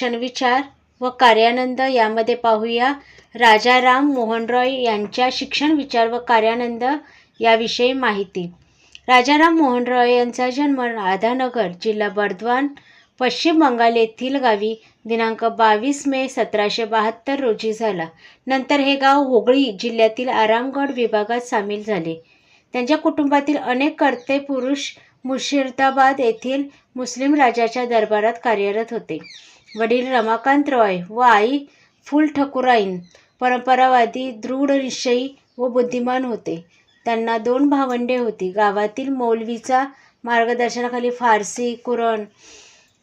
शिक्षण विचार व कार्यानंद यामध्ये पाहूया. राजाराम मोहन रॉय यांच्या शिक्षण विचार व कार्यानंद याविषयी माहिती. राजाराम मोहन रॉय यांचा जन्म राधानगर जिल्हा बर्धवान पश्चिम बंगाल येथील गावी दिनांक बावीस मे सतराशे बहात्तर रोजी झाला. नंतर हे गाव हुगळी जिल्ह्यातील आरामगड विभागात सामील झाले. त्यांच्या कुटुंबातील अनेक कर्ते पुरुष मुर्शिदाबाद येथील मुस्लिम राजाच्या दरबारात कार्यरत होते. वडील रमाकांत रॉय व आई फुल ठकुराईन परंपरावादी दृढनिश्चयी व बुद्धिमान होते. त्यांना दोन भावंडे होती. गावातील मौलवीचा मार्गदर्शनाखाली फारसी कुराण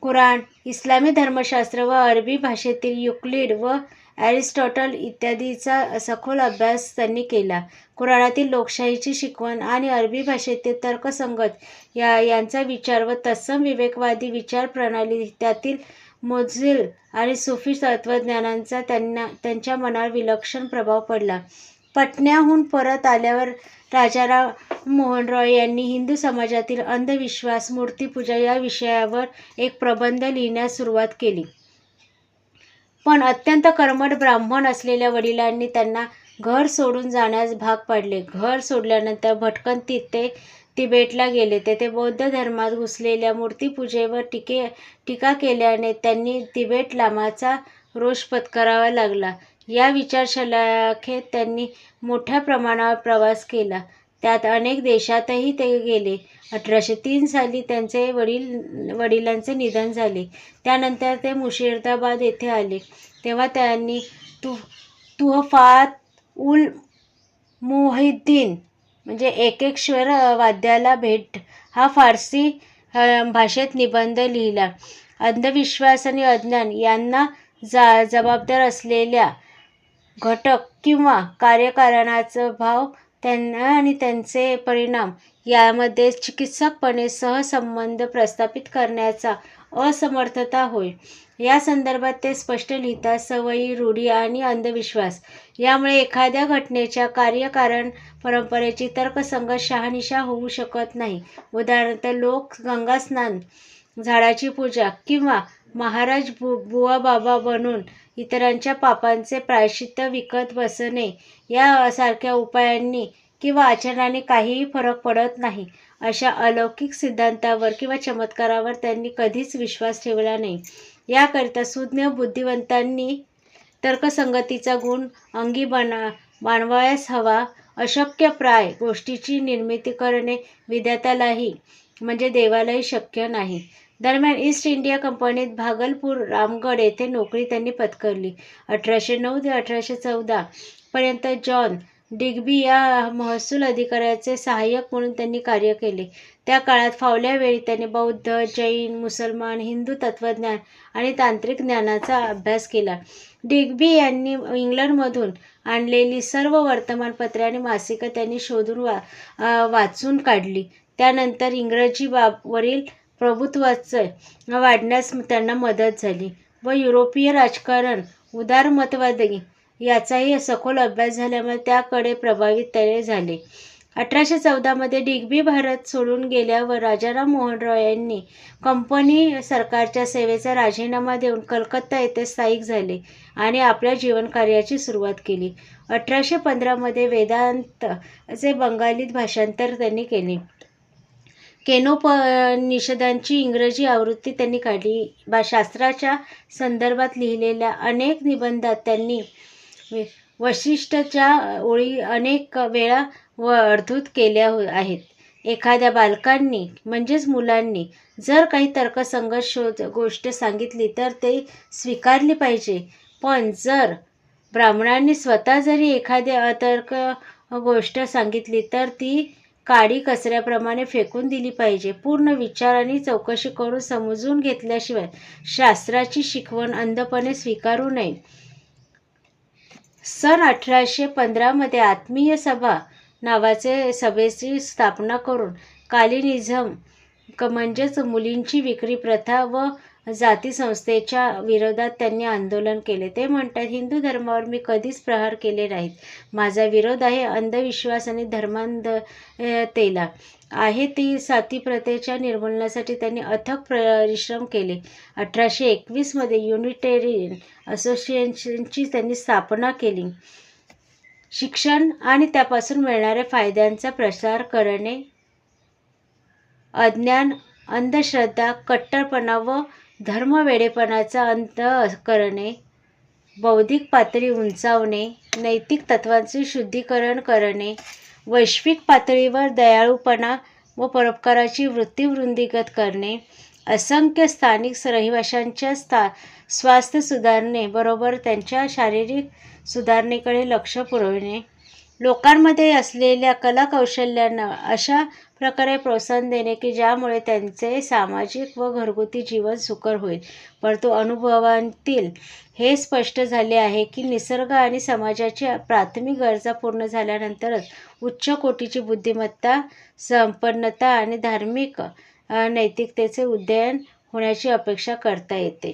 कुराण इस्लामी धर्मशास्त्र व अरबी भाषेतील युक्लिड व ॲरिस्टॉटल इत्यादीचा सखोल अभ्यास त्यांनी केला. कुराणातील लोकशाहीची शिकवण आणि अरबी भाषेतील तर्कसंगत या यांचा विचार व तत्सम विवेकवादी विचार प्रणाली त्यातील मोझिल आणि सुफी तत्त्वज्ञानांचा त्यांना त्यांच्या मनावर विलक्षण प्रभाव पडला. पटण्याहून परत आल्यावर राजाराम मोहन रॉय यांनी हिंदू समाजातील अंधविश्वास मूर्तीपूजा या विषयावर एक प्रबंध लिहिण्यास सुरुवात केली. पण अत्यंत कर्मठ ब्राह्मण असलेल्या वडिलांनी त्यांना घर सोडून जाण्यास भाग पाडले. घर सोडल्यानंतर भटकंतीत ते तिबेटला गेले. तेथे बौद्ध धर्मात घुसलेल्या मूर्तीपूजेवर टीके टीका केल्याने त्यांनी तिबेट लामाचा रोष पत्करावा लागला. या विचारशलाखेत त्यांनी मोठ्या प्रमाणावर प्रवास केला. त्यात अनेक देशातही ते गेले. अठराशे तीन साली त्यांचे वडील वडिलांचे निधन झाले. त्यानंतर ते मुर्शिदाबाद येथे आले. तेव्हा त्यांनी तु तुहफात उल मोहिद्दीन म्हणजे एकेश्वर वाद्याला भेट. हा फारसी भाषेत निबंध लिहिला. अंधविश्वास आणि अज्ञान यांना जा जबाबदार असलेल्या घटक किंवा कार्यकारणाचा भाव त्यांना आणि त्यांचे परिणाम यामध्ये चिकित्सकपणे सहसंबंध प्रस्थापित करण्याचा असमर्थता होय. या संदर्भात ते स्पष्ट लिहितात सवयी रूढी आणि अंधविश्वास. यामुळे एखाद्या घटनेच्या कार्यकारण परंपरेची तर्कसंगत शहानिशा होऊ शकत नाही. उदाहरणार्थ लोक गंगास्नान झाडाची पूजा किंवा महाराज बु बुवा बाबा बनून इतरांच्या पापांचे प्रायश्चित्त विकत बसणे यासारख्या उपायांनी किंवा आचरणाने काहीही फरक पडत नाही. अशा अलौकिक सिद्धांतावर किंवा चमत्कारावर त्यांनी कधीच विश्वास ठेवला नाही. याकरिता सुज्ञ बुद्धिवंतांनी तर्कसंगतीचा गुण अंगी बना बाणवायस हवा अशक्यप्राय गोष्टीची निर्मिती करणे विद्यातालाही म्हणजे देवालाही शक्य नाही. दरम्यान ईस्ट इंडिया कंपनीत भागलपूर रामगड येथे नोकरी त्यांनी पत्करली. अठराशे नऊ ते अठराशे चौदा पर्यंत जॉन डिग्बी या महसूल अधिकाऱ्याचे सहाय्यक म्हणून त्यांनी कार्य केले. त्या काळात फावल्या वेळी त्यांनी बौद्ध जैन मुसलमान हिंदू तत्त्वज्ञान आणि तांत्रिक ज्ञानाचा अभ्यास केला. डिग्बी यांनी इंग्लंडमधून आणलेली सर्व वर्तमानपत्रे आणि मासिकं त्यांनी शोधून वा वाचून काढली. त्यानंतर इंग्रजी बाबवरील प्रभुत्वाचं वाढण्यास त्यांना मदत झाली व युरोपीय राजकारण उदारमतवादी याचाही सखोल अभ्यास झाल्यामुळे त्याकडे प्रभावित झाले. अठराशे चौदामध्ये डिग्बी भारत सोडून गेल्यावर राजाराम मोहन रॉय यांनी कंपनी सरकारच्या सेवेचा राजीनामा देऊन कलकत्ता येथे स्थायिक झाले आणि आपल्या जीवनकार्याची सुरुवात केली. अठराशे पंधरामध्ये वेदांत असे बंगालीत भाषांतर त्यांनी केले. केनोपनिषदांची इंग्रजी आवृत्ती त्यांनी काढली. बा शास्त्राच्या संदर्भात लिहिलेल्या अनेक निबंधात त्यांनी वशिष्ठच्या ओळी अनेक वेळा व केल्या हो आहेत. एखाद्या बालकांनी म्हणजेच मुलांनी जर काही तर्कसंगत शोध गोष्ट सांगितली तर ते स्वीकारली पाहिजे. पण जर ब्राह्मणांनी स्वतः जरी एखाद्या अतर्क गोष्ट सांगितली तर ती काडी कचऱ्याप्रमाणे फेकून दिली पाहिजे. पूर्ण विचार आणि चौकशी करून समजून घेतल्याशिवाय शास्त्राची शिकवण अंधपणे स्वीकारू नये. सन अठराशे पंधरामध्ये आत्मीय सभा नावाचे सभेची स्थापना करून कालिनिझम क म्हणजेच मुलींची विक्री प्रथा व जाती संस्थेच्या विरोधात त्यांनी आंदोलन केले. ते म्हणतात हिंदू धर्मावर मी कधीच प्रहार केले नाहीत. माझा विरोध आहे अंधविश्वास आणि धर्मांधतेला. आहे ती साती प्रथेच्या निर्मूलनासाठी त्यांनी अथक परिश्रम केले. अठराशे एकवीसमध्ये युनिटेरियन असोसिएशनची त्यांनी स्थापना केली. शिक्षण आणि त्यापासून मिळणाऱ्या फायद्यांचा प्रसार करणे अज्ञान अंधश्रद्धा कट्टरपणा व धर्मवेडेपणाचा अंत करणे बौद्धिक पातळी उंचावणे नैतिक तत्वांचे शुद्धीकरण करणे वैश्विक पातळीवर दयाळूपणा व परोपकाराची वृत्ती वृंदीगत करणे असंख्य स्थानिक रहिवाशांच्या स्था स्वास्थ्य सुधारणे बरोबर त्यांच्या शारीरिक सुधारणेकडे लक्ष पुरवणे लोकांमध्ये असलेल्या कलाकौशल्यांना अशा प्रकारे प्रोत्साहन देणे की ज्यामुळे त्यांचे सामाजिक व घरगुती जीवन सुकर होईल. परंतु अनुभवांतील हे स्पष्ट झाले आहे की निसर्ग आणि समाजाच्या प्राथमिक गरजा पूर्ण झाल्यानंतरच उच्च कोटीची बुद्धिमत्ता संपन्नता आणि धार्मिक नैतिकतेचे उदयन होण्याची अपेक्षा करता येते.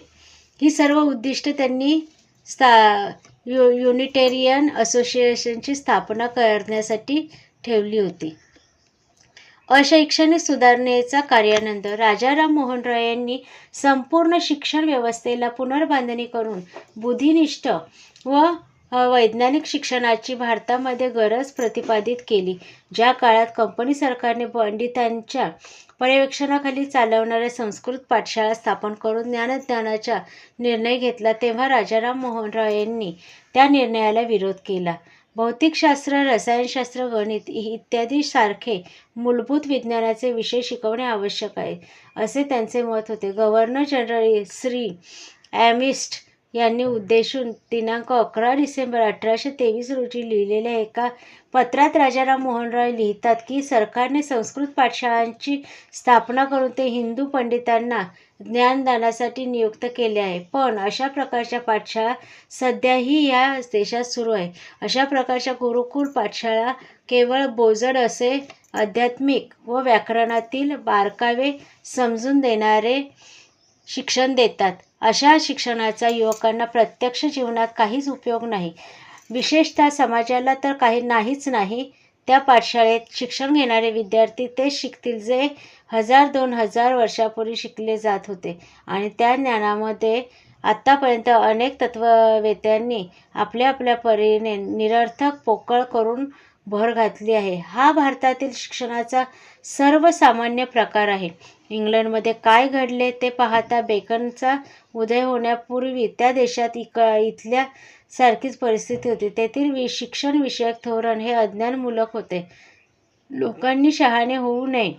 ही सर्व उद्दिष्ट त्यांनी स्था यु युनिटेरियन असोसिएशनची स्थापना करण्यासाठी ठेवली होती. अशैक्षणिक सुधारणेचा कार्यानंद राजाराम मोहन रॉय यांनी संपूर्ण शिक्षण व्यवस्थेला पुनर्बांधणी करून बुद्धिनिष्ठ व वैज्ञानिक शिक्षणाची भारतामध्ये गरज प्रतिपादित केली ज्या काळात कंपनी सरकारने पंडितांच्या पर्यवेक्षणाखाली चालवणाऱ्या संस्कृत पाठशाळा स्थापन करून ज्ञानज्ञानाचा निर्णय घेतला तेव्हा राजाराम मोहन राव यांनी त्या निर्णयाला विरोध केला. भौतिकशास्त्र रसायनशास्त्र गणित इत्यादी सारखे मूलभूत विज्ञानाचे विषय शिकवणे आवश्यक आहे असे त्यांचे मत होते. गव्हर्नर जनरल श्री ॲमिस्ट यांनी उद्देशून दिनांक अकरा डिसेंबर अठराशे तेवीस रोजी लिहिलेल्या एका पत्रात राजाराम मोहन रॉय लिहितात की सरकारने संस्कृत पाठशाळांची स्थापना करून ते हिंदू पंडितांना ज्ञानदानासाठी नियुक्त केले आहे. पण अशा प्रकारच्या पाठशाळा सध्याही या देशात सुरू आहे. अशा प्रकारच्या गुरुकुल पाठशाळा केवळ बोजड असे आध्यात्मिक व व्याकरणातील बारकावे समजून देणारे शिक्षण देतात. अशा शिक्षणाचा युवकांना प्रत्यक्ष जीवनात काहीच उपयोग नाही. विशेषतः समाजाला तर काही नाहीच नाही. त्या पाठशाळेत शिक्षण घेणारे विद्यार्थी तेच शिकतील जे हजार दोन हजार वर्षापूर्वी शिकले जात होते. आणि त्या ज्ञानामध्ये आत्तापर्यंत अनेक तत्ववेत्यांनी आपल्या आपल्या परीने निरर्थक पोकळ करून भर घातली आहे. हा भारतातील शिक्षणाचा सर्वसामान्य प्रकार आहे. इंग्लंडमध्ये काय घडले ते पाहता बेकनचा उदय होण्यापूर्वी त्या देशात इक इथल्या सारखीच परिस्थिती होती. तेथील वि शिक्षणविषयक धोरण हे अज्ञानमूलक होते. लोकांनी शहाणे होऊ नये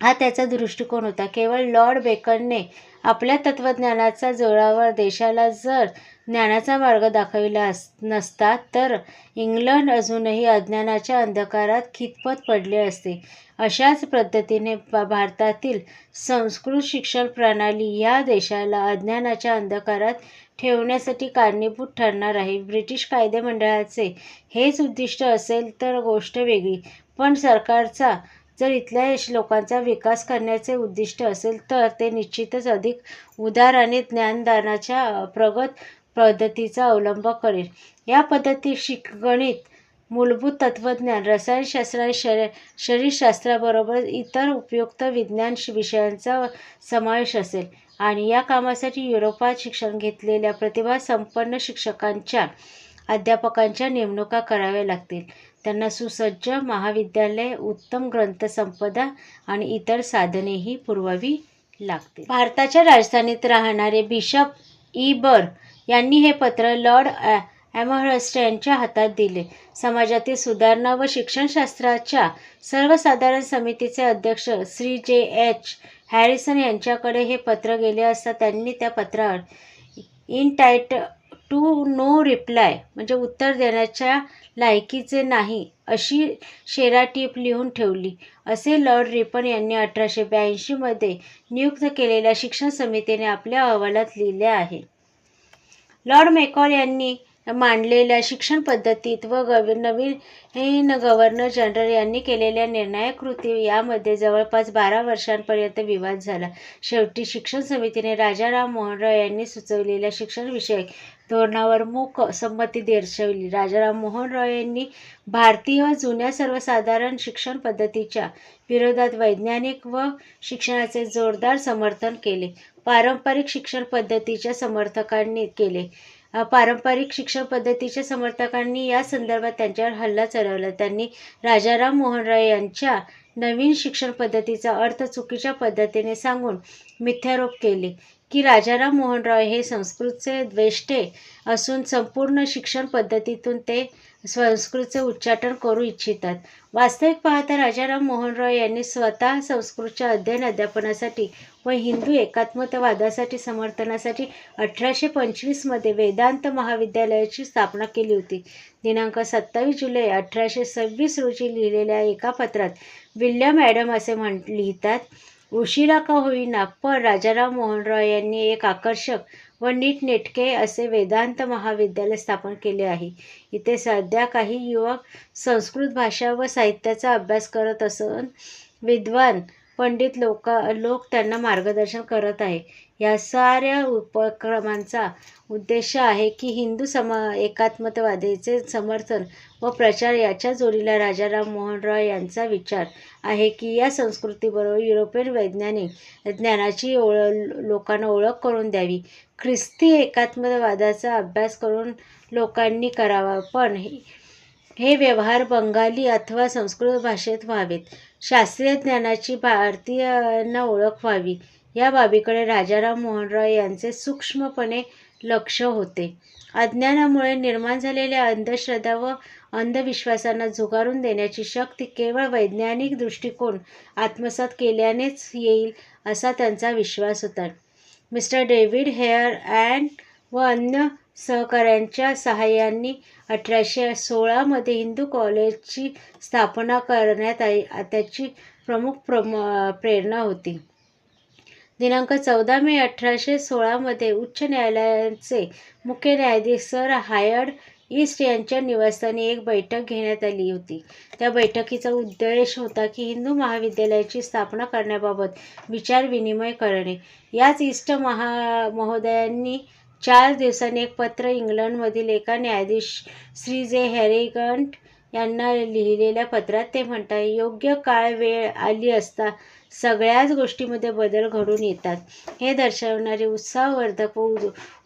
हा त्याचा दृष्टिकोन होता. केवळ लॉर्ड बेकनने आपल्या तत्त्वज्ञानाचा जोरावर देशाला जर ज्ञानाचा मार्ग दाखविला अस नसता तर इंग्लंड अजूनही अज्ञानाच्या अंधकारात खितपत पडले असते. अशाच पद्धतीने भारतातील संस्कृत शिक्षण प्रणाली या देशाला अज्ञानाच्या अंधकारात ठेवण्यासाठी कारणीभूत ठरणार आहे. ब्रिटिश कायदेमंडळाचे हेच उद्दिष्ट असेल तर गोष्ट वेगळी पण सरकारचा जर इथल्या लोकांचा विकास करण्याचे उद्दिष्ट असेल तर ते निश्चितच अधिक उदार आणि ज्ञानदानाच्या प्रगत पद्धतीचा अवलंब करेल. या पद्धतीत शिकगणित मूलभूत तत्त्वज्ञान रसायनशास्त्र आणि शरी शरीरशास्त्राबरोबर इतर उपयुक्त विज्ञान विषयांचा समावेश असेल. आणि या कामासाठी युरोपात शिक्षण घेतलेल्या प्रतिभासंपन्न शिक्षकांच्या अध्यापकांच्या नेमणुका कराव्या लागतील. त्यांना सुसज्ज महाविद्यालय उत्तम ग्रंथसंपदा आणि इतर साधनेही पुरवावी लागतील. भारताच्या राजधानीत राहणारे बिशप ई बर यांनी हे पत्र लॉर्ड ॲमहर्स्ट यांच्या हातात दिले. समाजातील सुधारणा व शिक्षणशास्त्राच्या सर्वसाधारण समितीचे अध्यक्ष श्री जे एच हॅरिसन यांच्याकडे हे पत्र गेले असता त्यांनी त्या पत्रावर entitled to no reply म्हणजे उत्तर देण्याच्या लायकीचे नाही अशी शेराटीप लिहून ठेवली. असे लॉर्ड रिपन यांनी अठराशे ब्याऐंशीमध्ये नियुक्त केलेल्या शिक्षण समितीने आपल्या अहवालात लिहिले आहे. लॉर्ड मेकॉल यांनी मांडलेल्या शिक्षण पद्धतीत व गव नवीन गव्हर्नर जनरल यांनी केलेल्या निर्णायक कृती यामध्ये जवळपास बारा वर्षांपर्यंत विवाद झाला. शेवटी शिक्षण समितीने राजाराम मोहन रॉय यांनी सुचवलेल्या शिक्षणविषयक धोरणावर मूक संमती दर्शवली. राजाराम मोहन रॉय यांनी भारतीय व जुन्या सर्वसाधारण शिक्षण पद्धतीच्या विरोधात वैज्ञानिक व शिक्षणाचे जोरदार समर्थन केले. पारंपरिक शिक्षण पद्धतीच्या समर्थकांनी केले. पारंपरिक शिक्षण पद्धतीच्या समर्थकांनी या संदर्भात त्यांच्यावर हल्ला चढवला. त्यांनी राजाराम मोहन रॉय यांच्या नवीन शिक्षण पद्धतीचा अर्थ चुकीच्या पद्धतीने सांगून मिथ्यारोप केले की राजाराम मोहन रॉय हे संस्कृतचे द्वेष्टे असून संपूर्ण शिक्षण पद्धतीतून ते संस्कृतचे उच्चाटन करू इच्छितात. वास्तविक पाहता राजाराम मोहन रॉय यांनी स्वतः संस्कृतच्या अध्ययन अध्यापनासाठी व हिंदू एकात्मतावादासाठी समर्थनासाठी अठराशे पंचवीसमध्ये वेदांत महाविद्यालयाची स्थापना केली होती. दिनांक सत्तावीस जुलै अठराशे सव्वीस रोजी लिहिलेल्या एका पत्रात विल्यम ॲडम असे म्हण लिहितात उशिरा का होईना पण राजाराम मोहन रॉय यांनी एक आकर्षक व नीटनेटके असे वेदांत महाविद्यालय स्थापन केले आहे. इथे सध्या काही युवक संस्कृत भाषा व साहित्याचा अभ्यास करत असून विद्वान पंडित लोक लोक त्यांना मार्गदर्शन करत आहे. या साऱ्या उपक्रमांचा उद्देश आहे की हिंदू समा एकात्मतवादीचे समर्थन व प्रचार याच्या जोडीला राजाराम मोहन रॉय यांचा विचार आहे की या संस्कृतीबरोबर युरोपियन वैज्ञानिक ज्ञानाची ओळ लोकांना ओळख करून द्यावी. ख्रिस्ती एकात्मवादाचा अभ्यास करून लोकांनी करावा पण हे व्यवहार बंगाली अथवा संस्कृत भाषेत व्हावेत. शास्त्रीय ज्ञानाची भारतीयांना ओळख व्हावी या बाबीकडे राजाराम मोहन रॉय यांचे सूक्ष्मपणे लक्ष होते. अज्ञानामुळे निर्माण झालेल्या अंधश्रद्धा व अंधविश्वासांना झुगारून देण्याची शक्ती केवळ वैज्ञानिक दृष्टिकोन आत्मसात केल्यानेच येईल असा त्यांचा विश्वास होता. मिस्टर डेव्हिड हेअर अँड व अन्य सहकाऱ्यांच्या सहाय्याने अठराशे सोळामध्ये हिंदू कॉलेजची स्थापना करण्यात त्याची प्रमुख प्रम प्रेरणा होती. दिनांक चौदा मे अठराशे सोळामध्ये उच्च न्यायालयाचे मुख्य न्यायाधीश सर हायर्ड ईस्ट यांच्या निवासस्थानी एक बैठक घेण्यात आली होती. त्या बैठकीचा उद्देश होता की हिंदू महाविद्यालयाची स्थापना करण्याबाबत विचारविनिमय करणे. याच ईस्ट महा महोदयांनी चार दिवसांनी एक पत्र इंग्लंडमधील एका न्यायाधीश श्री जे हॅरिगंट यांना लिहिलेल्या पत्रात ते म्हणतात योग्य काळ वेळ आली असता सगळ्याच गोष्टीमध्ये बदल घडून येतात हे दर्शवणारे उत्साहवर्धक व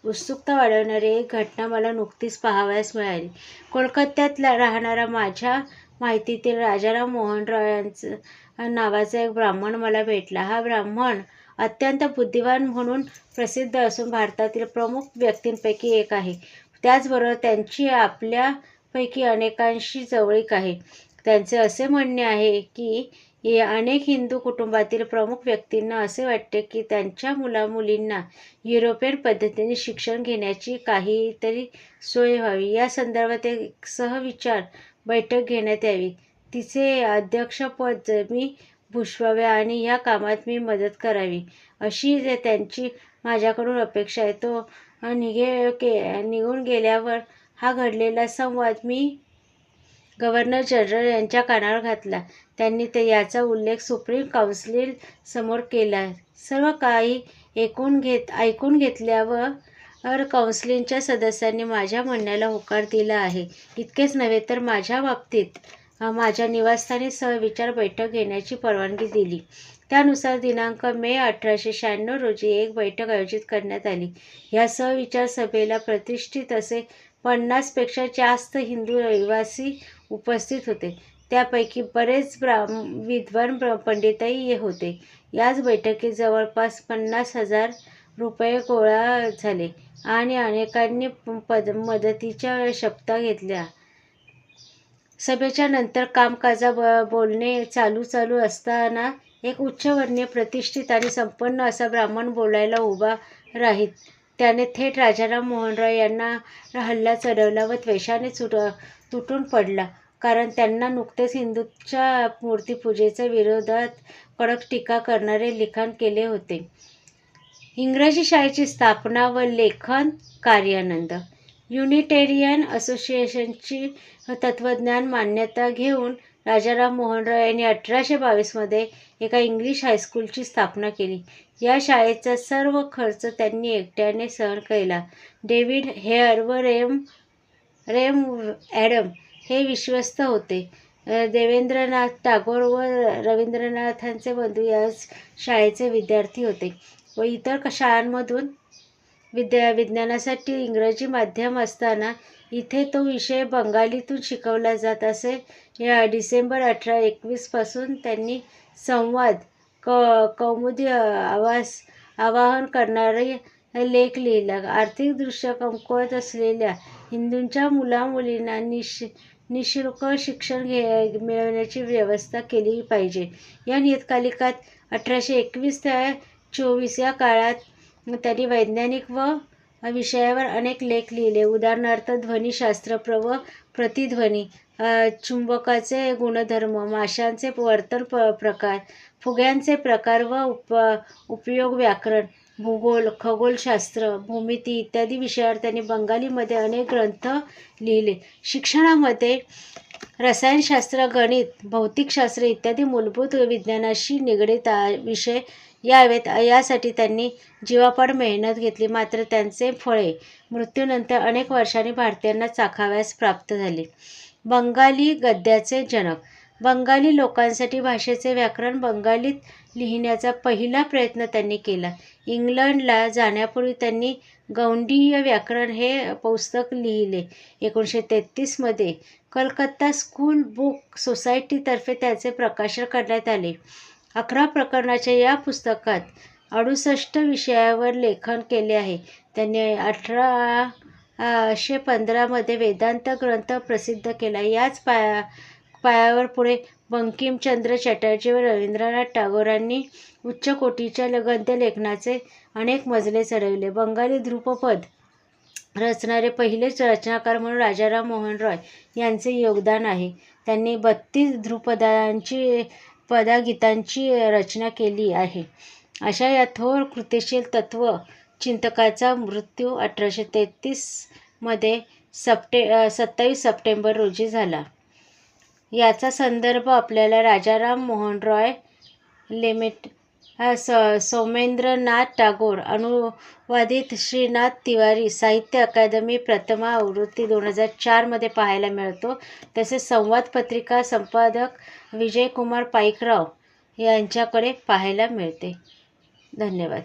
उत्सुकता वाढवणारी एक घटना मला नुकतीच पाहावयास मिळाली. कोलकात्यात राहणारा माझ्या माहितीतील राजाराम मोहन रॉय यांचं नावाचा एक ब्राह्मण मला भेटला. हा ब्राह्मण अत्यंत बुद्धिवान म्हणून प्रसिद्ध असून भारतातील प्रमुख व्यक्तींपैकी एक आहे. त्याचबरोबर त्यांची आपल्यापैकी अनेकांशी जवळीक आहे. त्यांचे असे म्हणणे आहे की अनेक हिंदू कुटुंबातील प्रमुख व्यक्तींना असे वाटते की त्यांच्या मुलामुलींना युरोपियन पद्धतीने शिक्षण घेण्याची काहीतरी सोय व्हावी. या संदर्भात एक सहविचार बैठक घेण्यात यावी. तिचे अध्यक्षपद मी भुषवाव्या आणि ह्या कामात मी मदत करावी अशी जे त्यांची माझ्याकडून अपेक्षा आहे. तो निघे के निघून गेल्यावर हा घडलेला संवाद मी गव्हर्नर जनरल यांच्या कानावर घातला. त्यांनी ते याचा उल्लेख सुप्रीम काउन्सिल समोर केला. सर्व काही ऐकून घेतल्यावर काउन्सिलच्या सदस्यांनी माझ्या म्हणण्याला होकार दिला आहे. इतकेच नव्हे तर माझ्या बाबतीत माझ्या निवासस्थानी सहविचार बैठक घेण्याची परवानगी दिली. त्यानुसार दिनांक मे अठराशे शहाण्णव रोजी एक बैठक आयोजित करण्यात आली. या सहविचार सभेला प्रतिष्ठित असे पन्नासपेक्षा जास्त हिंदू रहिवासी उपस्थित होते. त्यापैकी बरेच विद्वान पंडितही होते. याच बैठकीत जवळपास पन्नास हजार रुपये गोळा झाले आणि अनेकांनी पद मदतीच्या शपथा घेतल्या. सभेच्या नंतर कामकाजात बोलणे चालू चालू असताना एक उच्चवर्णीय प्रतिष्ठित आणि संपन्न असा ब्राह्मण बोलायला उभा राहीत. त्याने थेट राजाराम मोहन रॉय हल्ला चढवला व त्वेषाने चुट तुटून पडला. कारण त्यांना नुकतेच हिंदूंच्या मूर्तीपूजेच्या विरोधात कडक टीका करणारे लिखाण केले होते. इंग्रजी शाळेची स्थापना व लेखन कार्यानंद युनिटेरियन असोसिएशनची तत्त्वज्ञान मान्यता घेऊन राजाराम मोहन रॉय यांनी अठराशे बावीसमध्ये एका इंग्लिश हायस्कूलची स्थापना केली. या शाळेचा सर्व खर्च त्यांनी एकट्याने सहन केला. डेव्हिड हेअर व रेम रेम ॲडम हे विश्वस्त होते. देवेंद्रनाथ टागोर व रवींद्रनाथांचे बंधू या शाळेचे विद्यार्थी होते व इतर शाळांमधून विद्या विज्ञानासाठी इंग्रजी माध्यम असताना इथे तो विषय बंगालीतून शिकवला जात असे. या डिसेंबर अठरा एकवीसपासून त्यांनी संवाद क कौमुदी आवास आवाहन करणारे लेख लिहिला. आर्थिकदृष्ट्या कमकुवत असलेल्या हिंदूंच्या मुलामुलींना निश निशुल्क शिक्षण घे मिळवण्याची व्यवस्था केली पाहिजे. या नियतकालिकात अठराशे एकवीस ते चोवीस या काळात त्यांनी वैज्ञानिक व विषयावर अनेक लेख लिहिले. उदाहरणार्थ ध्वनीशास्त्र प्र व प्रतिध्वनी चुंबकाचे गुणधर्म माशांचे वर्तन प प्रकार फुग्यांचे प्रकार व उप उपयोग व्याकरण भूगोल खगोलशास्त्र भूमिती इत्यादी विषयावर त्यांनी बंगालीमध्ये अनेक ग्रंथ लिहिले. शिक्षणामध्ये रसायनशास्त्र गणित भौतिकशास्त्र इत्यादी मूलभूत विज्ञानाशी निगडीत विषय यावेत. यासाठी त्यांनी जीवापाड मेहनत घेतली. मात्र त्यांचे फळे मृत्यूनंतर अनेक वर्षांनी भारतीयांना चाखाव्यास प्राप्त झाले. बंगाली गद्याचे जनक. बंगाली लोकांसाठी भाषेचे व्याकरण बंगालीत लिहिण्याचा पहिला प्रयत्न त्यांनी केला. इंग्लंडला जाण्यापूर्वी त्यांनी गौंडीय व्याकरण हे पुस्तक लिहिले. एकोणीसशे तेहतीसमध्ये कलकत्ता स्कूल बुक सोसायटीतर्फे त्याचे प्रकाशन करण्यात आले. अकरा प्रकरणाच्या या पुस्तकात अडुसष्ट विषयावर लेखन केले आहे. त्यांनी अठराशे पंधरामध्ये वेदांत ग्रंथ प्रसिद्ध केला. याच पाया पायावर पुढे बंकिमचंद्र चटर्जी व रवींद्रनाथ टागोरांनी उच्च कोटीच्या लगंत गद्य लेखनाचे अनेक मजले चढविले. बंगाली ध्रुपपद रचणारे पहिलेच रचनाकार म्हणून राजाराम मोहन रॉय यांचे योगदान आहे. त्यांनी बत्तीस ध्रुपदांची पदागीतांची रचना केली आहे. अशा या थोर कृतिशील तत्व चिंतकाचा मृत्यू अठराशे तेहतीसमध्ये सप्टे सत्तावीस सप्टेंबर रोजी झाला. याचा संदर्भ आपल्याला राजाराम मोहन रॉय लिमिट स सौमेंद्रनाथ टागोर अनुवादित श्रीनाथ तिवारी साहित्य अकादमी प्रथमा आवृत्ती दोन हजार चारमध्ये पाहायला मिळतो. तसेच संवाद पत्रिका संपादक विजयकुमार पाईकराव यांच्याकडे पाहायला मिळते. धन्यवाद.